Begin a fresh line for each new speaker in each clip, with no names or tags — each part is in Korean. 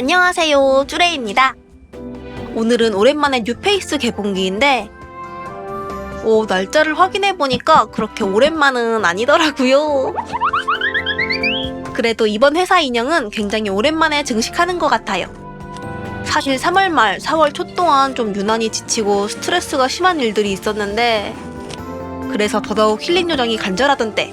안녕하세요, 쭈레입니다. 오늘은 오랜만에 뉴페이스 개봉기인데, 오, 날짜를 확인해보니까 그렇게 오랜만은 아니더라고요. 그래도 이번 회사 인형은 굉장히 오랜만에 증식하는 것 같아요. 사실 3월 말, 4월 초 동안 좀 유난히 지치고 스트레스가 심한 일들이 있었는데, 그래서 더더욱 힐링 요정이 간절하던 때,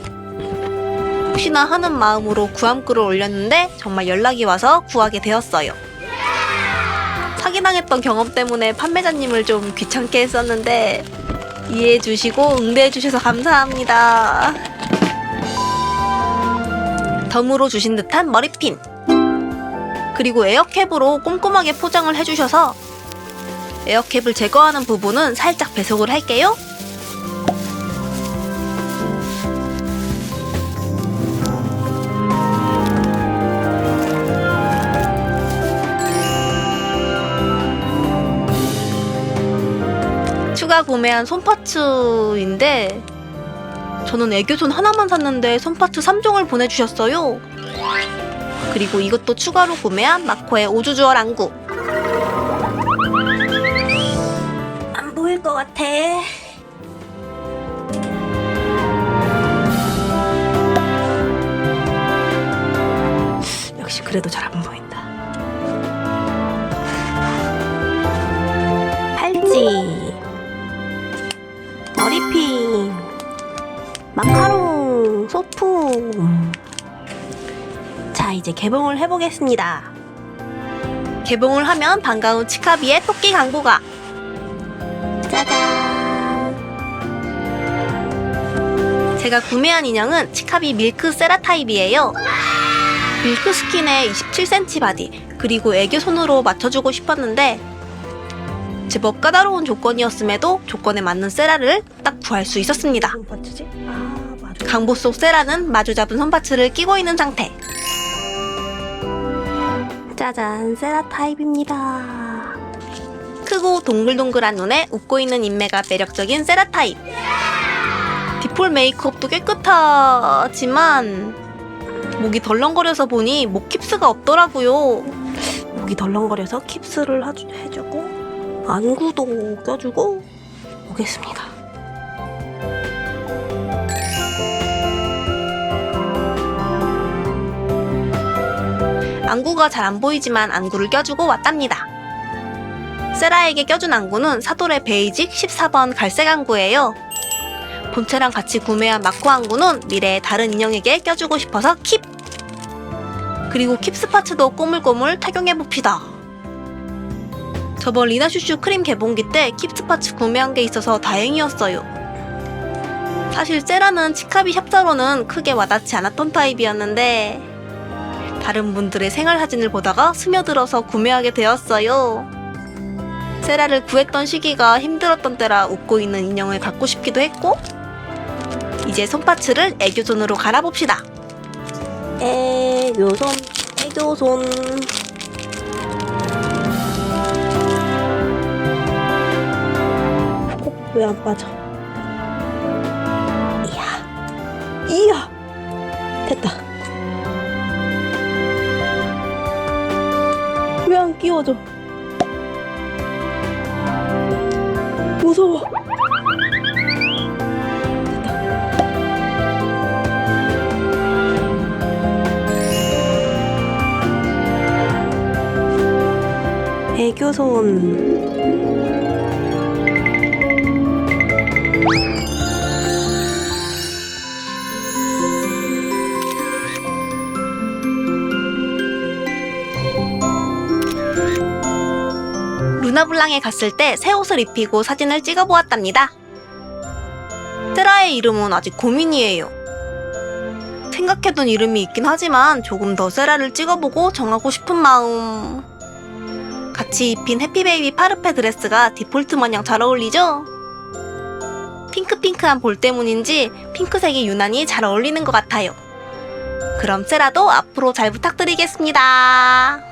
혹시나 하는 마음으로 구함글을 올렸는데 정말 연락이 와서 구하게 되었어요. 사기당했던 경험 때문에 판매자님을 좀 귀찮게 했었는데 이해해 주시고 응대해 주셔서 감사합니다. 덤으로 주신 듯한 머리핀. 그리고 에어캡으로 꼼꼼하게 포장을 해주셔서 에어캡을 제거하는 부분은 살짝 배속을 할게요. 추가 구매한 손파츠인데 저는 애교손 하나만 샀는데 손파츠 3종을 보내주셨어요. 그리고 이것도 추가로 구매한 마코의 오주주얼 안구. 안 보일 것 같아. 역시 그래도 잘 안 보인 자, 이제 개봉을 해보겠습니다. 개봉을 하면 반가운 치카비의 토끼 광고가. 짜잔. 제가 구매한 인형은 치카비 밀크 세라 타입이에요. 밀크 스킨에 27cm 바디, 그리고 애교 손으로 맞춰주고 싶었는데, 제법 까다로운 조건이었음에도 조건에 맞는 세라를 딱 구할 수 있었습니다. 강보 속 세라는 마주 잡은 손파츠를 끼고 있는 상태. 짜잔, 세라 타입입니다. 크고 동글동글한 눈에 웃고 있는 인매가 매력적인 세라 타입. 디폴 메이크업도 깨끗하지만 목이 덜렁거려서 보니 목 킵스가 없더라고요. 목이 덜렁거려서 킵스를 하주- 해주고 안구도 껴주고 오겠습니다. 안구가 잘 안 보이지만 안구를 껴주고 왔답니다. 세라에게 껴준 안구는 사돌의 베이직 14번 갈색 안구예요. 본체랑 같이 구매한 마코 안구는 미래의 다른 인형에게 껴주고 싶어서 킵! 그리고 킵 스 파츠도 꼬물꼬물 착용해봅시다. 저번 리나슈슈 크림 개봉기 때 킵스 파츠 구매한 게 있어서 다행이었어요. 사실 세라는 치카비 샵자로는 크게 와닿지 않았던 타입이었는데 다른 분들의 생활 사진을 보다가 스며들어서 구매하게 되었어요. 세라를 구했던 시기가 힘들었던 때라 웃고 있는 인형을 갖고 싶기도 했고 이제 손파츠를 애교손으로 갈아봅시다. 애교손, 애교손. 왜 안 빠져? 이야, 이야, 됐다. 왜 안 끼워져? 무서워. 애교손. 루나블랑에 갔을 때 새 옷을 입히고 사진을 찍어보았답니다. 세라의 이름은 아직 고민이에요. 생각해둔 이름이 있긴 하지만 조금 더 세라를 찍어보고 정하고 싶은 마음. 같이 입힌 해피베이비 파르페 드레스가 디폴트 마냥 잘 어울리죠? 핑크핑크한 볼 때문인지 핑크색이 유난히 잘 어울리는 것 같아요. 그럼 세라도 앞으로 잘 부탁드리겠습니다.